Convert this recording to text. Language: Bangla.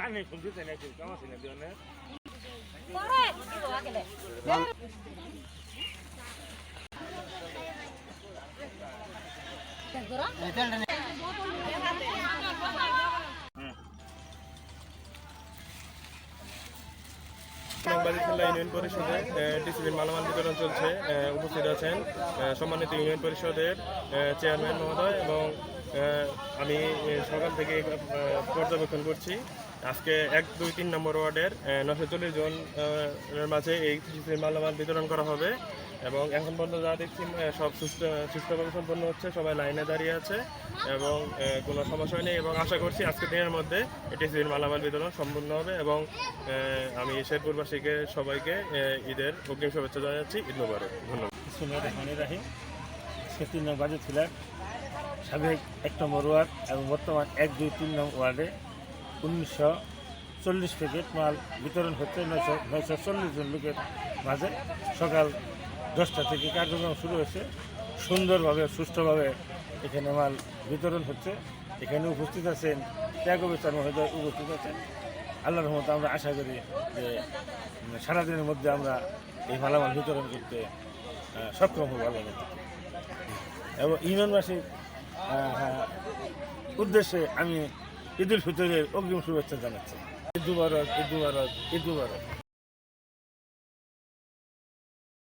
জানি শুনতে ছিল দিওনে পরে দিব আগেলে বাড়িখোলা ইউনিয়ন পরিষদে ডিসিপ্লিন মালামাল বিতরণ চলছে উপস্থিত আছেন সম্মানিত ইউনিয়ন পরিষদের চেয়ারম্যান মহোদয় এবং আমি সকাল থেকে পর্যবেক্ষণ করছি। আজকে এক, দুই, তিন নম্বর ওয়ার্ডের নশো চল্লিশ জন মাঝে এই ডিসিপ্লিন মালামাল বিতরণ করা হবে এবং এখন পর্যন্ত যা দেখছি সব সুস্থ, সুস্থভাবে সম্পন্ন হচ্ছে, সবাই লাইনে দাঁড়িয়ে আছে এবং কোনো সমস্যা নেই এবং আশা করছি আজকে দিনের মধ্যে এটি মালামাল বিতরণ সম্পূর্ণ হবে এবং আমি শেরপুরবাসীকে, সবাইকে ঈদের অগ্রিম শুভেচ্ছা জানাচ্ছি, ঈদ মুবারক। ধন্যবাদ। রাহিম। সে তিন বাজে ছিলেন। সাবেক এক নম্বর ওয়ার্ড এবং বর্তমান এক দুই তিন নম্বর ওয়ার্ডে উনিশশো চল্লিশ প্যাকেট মাল বিতরণ হচ্ছে। নয়শো নয়শো চল্লিশ জন লোকের মাঝে সকাল দশটা থেকে কার্যক্রম শুরু হয়েছে। সুন্দরভাবে, সুষ্ঠুভাবে এখানে মাল বিতরণ হচ্ছে। এখানে উপস্থিত আছেন ত্যাগ বিচার মহোদয় উপস্থিত আছেন। আল্লাহ রহমত আমরা আশা করি যে সারাদিনের মধ্যে আমরা এই মালামাল বিতরণ করতে সক্ষম হব আল্লাহ এবং ইউনিয়নবাসীর উদ্দেশ্যে আমি ঈদুল ফিতরের অগ্রিম শুভেচ্ছা জানাচ্ছি। ঈদ মুবারক ঈদ মুবারক ঈদ মুবারক।